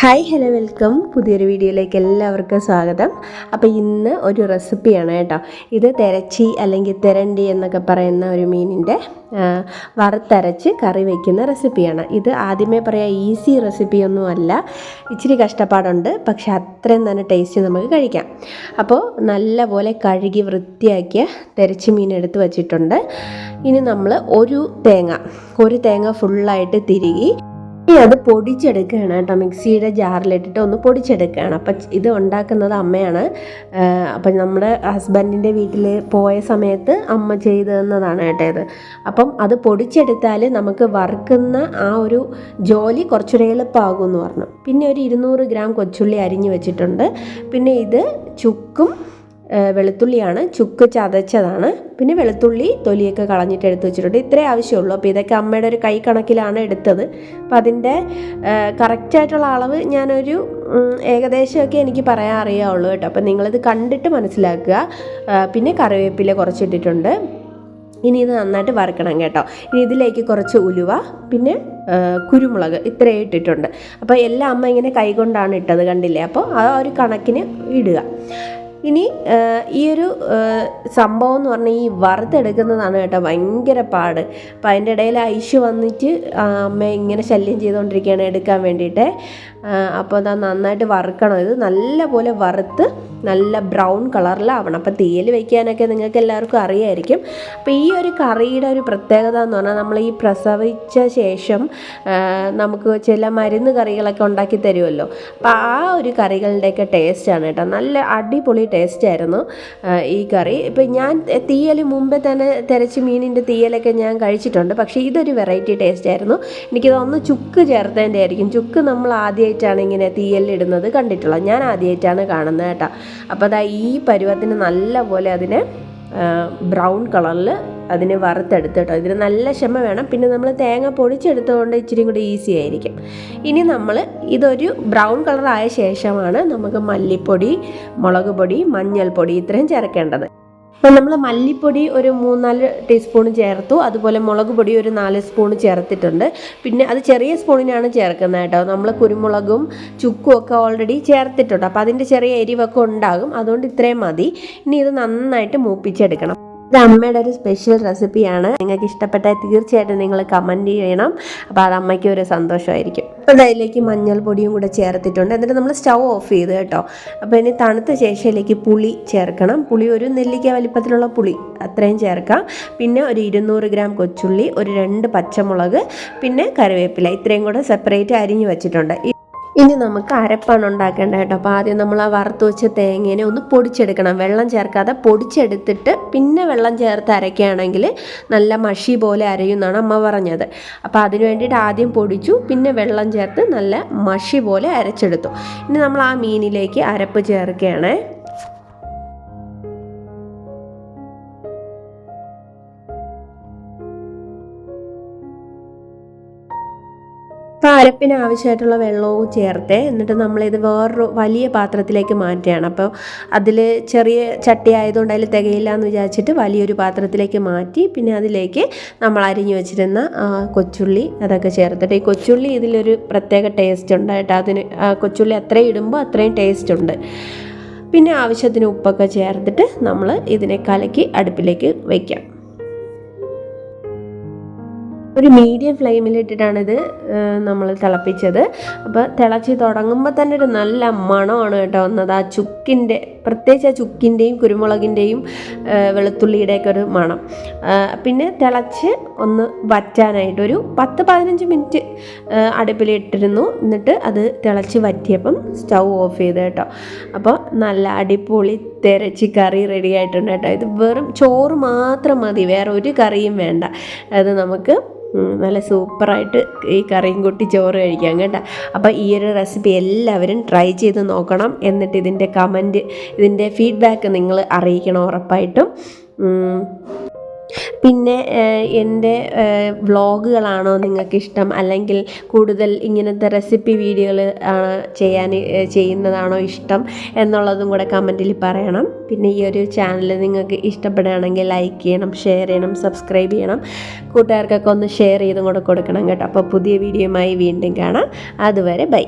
Hi hello welcome പുതിയൊരു വീഡിയോയിലേക്ക് എല്ലാവർക്കും സ്വാഗതം. അപ്പോൾ ഇന്ന് ഒരു റെസിപ്പിയാണ് കേട്ടോ. ഇത് തിരച്ചി അല്ലെങ്കിൽ തിരണ്ടി എന്നൊക്കെ പറയുന്ന ഒരു മീനിന്റെ വറുത്തരച്ച് കറി വയ്ക്കുന്ന റെസിപ്പിയാണ്. ഇത് ആദ്യമേ പറയാം ഈസി റെസിപ്പിയൊന്നും അല്ല. ഇച്ചിരി കഷ്ടപ്പാടുണ്ട്. പക്ഷെ അത്രയും തന്നെ ടേസ്റ്റ് നമുക്ക് കഴിക്കാം. അപ്പോൾ നല്ലപോലെ കഴുകി വൃത്തിയാക്കിയ തെരച്ചി മീൻ എടുത്ത് വച്ചിട്ടുണ്ട്. ഇനി നമ്മൾ ഒരു തേങ്ങ ഒരു തേങ്ങ ഫുള്ളായിട്ട് തിരികി ഇനി അത് പൊടിച്ചെടുക്കുകയാണ് കേട്ടോ. മിക്സിയുടെ ജാറിലിട്ടിട്ട് ഒന്ന് പൊടിച്ചെടുക്കുകയാണ്. അപ്പം ഇത് ഉണ്ടാക്കുന്നത് അമ്മയാണ്. അപ്പം നമ്മുടെ ഹസ്ബൻഡിന്റെ വീട്ടിൽ പോയ സമയത്ത് അമ്മ ചെയ്തു തന്നതാണ് കേട്ടോ ഇത്. അപ്പം അത് പൊടിച്ചെടുത്താൽ നമുക്ക് വറുക്കുന്ന ആ ഒരു ജോലി കുറച്ചുകൂടെ എളുപ്പമാകും എന്ന് പറഞ്ഞു. പിന്നെ ഒരു ഇരുന്നൂറ് ഗ്രാം കൊച്ചുള്ളി അരിഞ്ഞു വെച്ചിട്ടുണ്ട്. പിന്നെ ഇത് ചുക്കും വെളുത്തുള്ളിയാണ് ചുക്ക് ചതച്ചതാണ്. പിന്നെ വെളുത്തുള്ളി തൊലിയൊക്കെ കളഞ്ഞിട്ട് എടുത്ത് വെച്ചിട്ടുണ്ട്. ഇത്രേ ആവശ്യമുള്ളൂ. അപ്പോൾ ഇതൊക്കെ അമ്മയുടെ ഒരു കൈ കണക്കിലാണ് എടുത്തത്. അപ്പം അതിന്റെ കറക്റ്റായിട്ടുള്ള അളവ് ഞാനൊരു ഏകദേശമൊക്കെ എനിക്ക് പറയാൻ അറിയാവുള്ളൂ കേട്ടോ. അപ്പം നിങ്ങളിത് കണ്ടിട്ട് മനസ്സിലാക്കുക. പിന്നെ കറിവേപ്പില കുറച്ചിട്ടിട്ടുണ്ട്. ഇനി ഇത് നന്നായിട്ട് വറുക്കണം കേട്ടോ. ഇനി ഇതിലേക്ക് കുറച്ച് ഉലുവ പിന്നെ കുരുമുളക് ഇത്രയും ഇട്ടിട്ടുണ്ട്. അപ്പോൾ എല്ലാം അമ്മ ഇങ്ങനെ കൈകൊണ്ടാണ് ഇട്ടത് കണ്ടില്ലേ? അപ്പോൾ ആ ഒരു കണക്കിന് ഇടുക. ഇനി ഈ ഒരു സംഭവം എന്ന് പറഞ്ഞാൽ ഈ വറുത്തെടുക്കുന്നതാണ് കേട്ടോ ഭയങ്കര പാട്. അപ്പം അതിന്റെ ഇടയിൽ ഐശു വന്നിട്ട് അമ്മ ഇങ്ങനെ ശല്യം ചെയ്തുകൊണ്ടിരിക്കുകയാണ് എടുക്കാൻ വേണ്ടിയിട്ട്. അപ്പോൾ അത് നന്നായിട്ട് വറുക്കണം. ഇത് നല്ലപോലെ വറുത്ത് നല്ല ബ്രൗൺ കളറിലാവണം. അപ്പോൾ തീയൽ വയ്ക്കാനൊക്കെ നിങ്ങൾക്ക് എല്ലാവർക്കും അറിയായിരിക്കും. അപ്പോൾ ഈ ഒരു കറിയുടെ ഒരു പ്രത്യേകത എന്ന് പറഞ്ഞാൽ നമ്മൾ ഈ പ്രസവിച്ച ശേഷം നമുക്ക് ചില മരുന്ന് കറികളൊക്കെ ഉണ്ടാക്കി തരുമല്ലോ. അപ്പോൾ ആ ഒരു കറികളുടെയൊക്കെ ടേസ്റ്റാണ് കേട്ടോ. നല്ല അടിപൊളി ടേസ്റ്റായിരുന്നു ഈ കറി. ഇപ്പം ഞാൻ തീയൽ മുമ്പേ തന്നെ തിരച്ച് മീനിന്റെ തീയലൊക്കെ ഞാൻ കഴിച്ചിട്ടുണ്ട്. പക്ഷേ ഇതൊരു വെറൈറ്റി ടേസ്റ്റായിരുന്നു എനിക്കിതൊന്ന് ചുക്ക് ചേർത്തതിന്റെ ആയിരിക്കും ചുക്ക് നമ്മൾ ആദ്യമായിട്ടാണ് ഇങ്ങനെ തീയലിടുന്നത് കണ്ടിട്ടുള്ളത് ഞാൻ ആദ്യമായിട്ടാണ് കാണുന്നത് കേട്ടോ. അപ്പോൾ അതാ ഈ പരുവത്തിന് നല്ല പോലെ അതിനെ ബ്രൗൺ കളറിൽ അതിനെ വറുത്തെടുത്ത് കേട്ടോ. ഇതിന് നല്ല ക്ഷമ വേണം. പിന്നെ നമ്മൾ തേങ്ങ പൊടിച്ചെടുത്തുകൊണ്ട് ഇച്ചിരി കൂടി ഈസി ആയിരിക്കും. ഇനി നമ്മൾ ഇതൊരു ബ്രൗൺ കളറായ ശേഷമാണ് നമുക്ക് മല്ലിപ്പൊടി മുളക് പൊടി മഞ്ഞൾപ്പൊടി ഇത്രയും ചേർക്കേണ്ടത്. അപ്പം നമ്മൾ മല്ലിപ്പൊടി ഒരു മൂന്നാൽ ടീസ്പൂൺ ചേർത്തു. അതുപോലെ മുളക് പൊടി ഒരു നാല് സ്പൂൺ ചേർത്തിട്ടുണ്ട്. പിന്നെ അത് ചെറിയ സ്പൂണിനാണ് ചേർക്കുന്നത് കേട്ടോ. നമ്മൾ കുരുമുളകും ചുക്കും ഒക്കെ ഓൾറെഡി ചേർത്തിട്ടുണ്ട്. അപ്പോൾ അതിന്റെ ചെറിയ എരിവൊക്കെ ഉണ്ടാകും. അതുകൊണ്ട് ഇത്രയും മതി. ഇനി ഇത് നന്നായിട്ട് മൂപ്പിച്ചെടുക്കണം. ഇത് അമ്മയുടെ ഒരു സ്പെഷ്യൽ റെസിപ്പിയാണ് നിങ്ങൾക്ക് ഇഷ്ടപ്പെട്ടാൽ തീർച്ചയായിട്ടും നിങ്ങൾ കമന്റ് ചെയ്യണം. അപ്പോൾ അത് അമ്മയ്ക്ക് ഒരു സന്തോഷമായിരിക്കും. അപ്പോൾ അതിലേക്ക് മഞ്ഞൾപ്പൊടിയും കൂടെ ചേർത്തിട്ടുണ്ട്. എന്നിട്ട് നമ്മൾ സ്റ്റൗ ഓഫ് ചെയ്ത് കേട്ടോ. അപ്പോൾ ഇനി തണുത്ത ശേഷം ഇതിലേക്ക് പുളി ചേർക്കണം. പുളി ഒരു നെല്ലിക്ക വലിപ്പത്തിലുള്ള പുളി അത്രയും ചേർക്കാം. പിന്നെ ഒരു ഇരുന്നൂറ് ഗ്രാം കൊച്ചുള്ളി ഒരു രണ്ട് പച്ചമുളക് പിന്നെ കറിവേപ്പില. ഇത്രയും കൂടെ സെപ്പറേറ്റ് അരിഞ്ഞ് വെച്ചിട്ടുണ്ട്. ഇനി നമുക്ക് അരപ്പാണ് ഉണ്ടാക്കേണ്ടത് കേട്ടോ. അപ്പോൾ ആദ്യം നമ്മൾ ആ വറുത്ത് വെച്ച തേങ്ങേനെ ഒന്ന് പൊടിച്ചെടുക്കണം. വെള്ളം ചേർക്കാതെ പൊടിച്ചെടുത്തിട്ട് പിന്നെ വെള്ളം ചേർത്ത് അരയ്ക്കുകയാണെങ്കിൽ നല്ല മഷി പോലെ അരയുമെന്നാണ് അമ്മ പറഞ്ഞത്. അപ്പോൾ അതിന് വേണ്ടിയിട്ട് ആദ്യം പൊടിച്ചു പിന്നെ വെള്ളം ചേർത്ത് നല്ല മഷി പോലെ അരച്ചെടുത്തു. ഇനി നമ്മൾ ആ മീനിലേക്ക് അരപ്പ് ചേർക്കുകയാണേ. അപ്പോൾ അരപ്പിന് ആവശ്യമായിട്ടുള്ള വെള്ളവും ചേർത്ത് എന്നിട്ട് നമ്മളിത് വേറൊരു വലിയ പാത്രത്തിലേക്ക് മാറ്റുകയാണ്. അപ്പോൾ അതിൽ ചെറിയ ചട്ടി ആയതുകൊണ്ട് അതിൽ തികയില്ല എന്ന് വിചാരിച്ചിട്ട് വലിയൊരു പാത്രത്തിലേക്ക് മാറ്റി പിന്നെ അതിലേക്ക് നമ്മൾ അരിഞ്ഞു വെച്ചിരുന്ന കൊച്ചുള്ളി അതൊക്കെ ചേർത്തിട്ട്. ഈ കൊച്ചുള്ളി ഇതിലൊരു പ്രത്യേക ടേസ്റ്റ് ഉണ്ട് കേട്ടോ. അതിന് കൊച്ചുള്ളി അത്രയും ഇടുമ്പോൾ അത്രയും ടേസ്റ്റ് ഉണ്ട്. പിന്നെ ആവശ്യത്തിന് ഉപ്പൊക്കെ ചേർത്തിട്ട് നമ്മൾ ഇതിനെ കലക്കി അടുപ്പിലേക്ക് വയ്ക്കാം ഒരു മീഡിയം ഫ്ലെയിമിലിട്ടിട്ടാണിത് നമ്മൾ തിളപ്പിച്ചത്. അപ്പോൾ തിളച്ച് തുടങ്ങുമ്പോൾ തന്നെ ഒരു നല്ല മണമാണ് കേട്ടോ വന്നത്. ആ ചുക്കിന്റെ പ്രത്യേകിച്ച് ആ ചുക്കിന്റെയും കുരുമുളകിന്റെയും വെളുത്തുള്ളിയുടെയൊക്കെ ഒരു മണം. പിന്നെ തിളച്ച് ഒന്ന് വറ്റാനായിട്ടൊരു പത്ത് പതിനഞ്ച് മിനിറ്റ് അടുപ്പിലിട്ടിരുന്നു എന്നിട്ട് അത് തിളച്ച് വറ്റിയപ്പം സ്റ്റൗ ഓഫ് ചെയ്ത് കേട്ടോ. അപ്പോൾ നല്ല അടിപൊളി തിരച്ചി കറി റെഡി ആയിട്ടുണ്ട് കേട്ടോ. ഇത് വെറും ചോറ് മാത്രം മതി വേറെ ഒരു കറിയും വേണ്ട. അത് നമുക്ക് നല്ല സൂപ്പറായിട്ട് ഈ കറിയും കൂട്ടി ചോറ് കഴിക്കാം കേട്ടോ. അപ്പോൾ ഈ ഒരു റെസിപ്പി എല്ലാവരും ട്രൈ ചെയ്ത് നോക്കണം എന്നിട്ട് ഇതിന്റെ കമന്റ് ഇതിന്റെ ഫീഡ്ബാക്ക് നിങ്ങൾ അറിയിക്കണം ഉറപ്പായിട്ടും. പിന്നെ എന്റെ വ്ളോഗുകളാണോ നിങ്ങൾക്ക് ഇഷ്ടം അല്ലെങ്കിൽ കൂടുതൽ ഇങ്ങനത്തെ റെസിപ്പി വീഡിയോകൾ ചെയ്യാൻ ചെയ്യുന്നതാണോ ഇഷ്ടം? എന്നുള്ളതും കൂടെ കമന്റിൽ പറയണം. പിന്നെ ഈ ഒരു ചാനൽ നിങ്ങൾക്ക് ഇഷ്ടപ്പെടുകയാണെങ്കിൽ ലൈക്ക് ചെയ്യണം ഷെയർ ചെയ്യണം സബ്സ്ക്രൈബ് ചെയ്യണം. കൂട്ടുകാർക്കൊക്കെ ഒന്ന് ഷെയർ ചെയ്തും കൂടെ കൊടുക്കണം കേട്ടോ. അപ്പോൾ പുതിയ വീഡിയോയുമായി വീണ്ടും കാണാം. അതുവരെ ബൈ.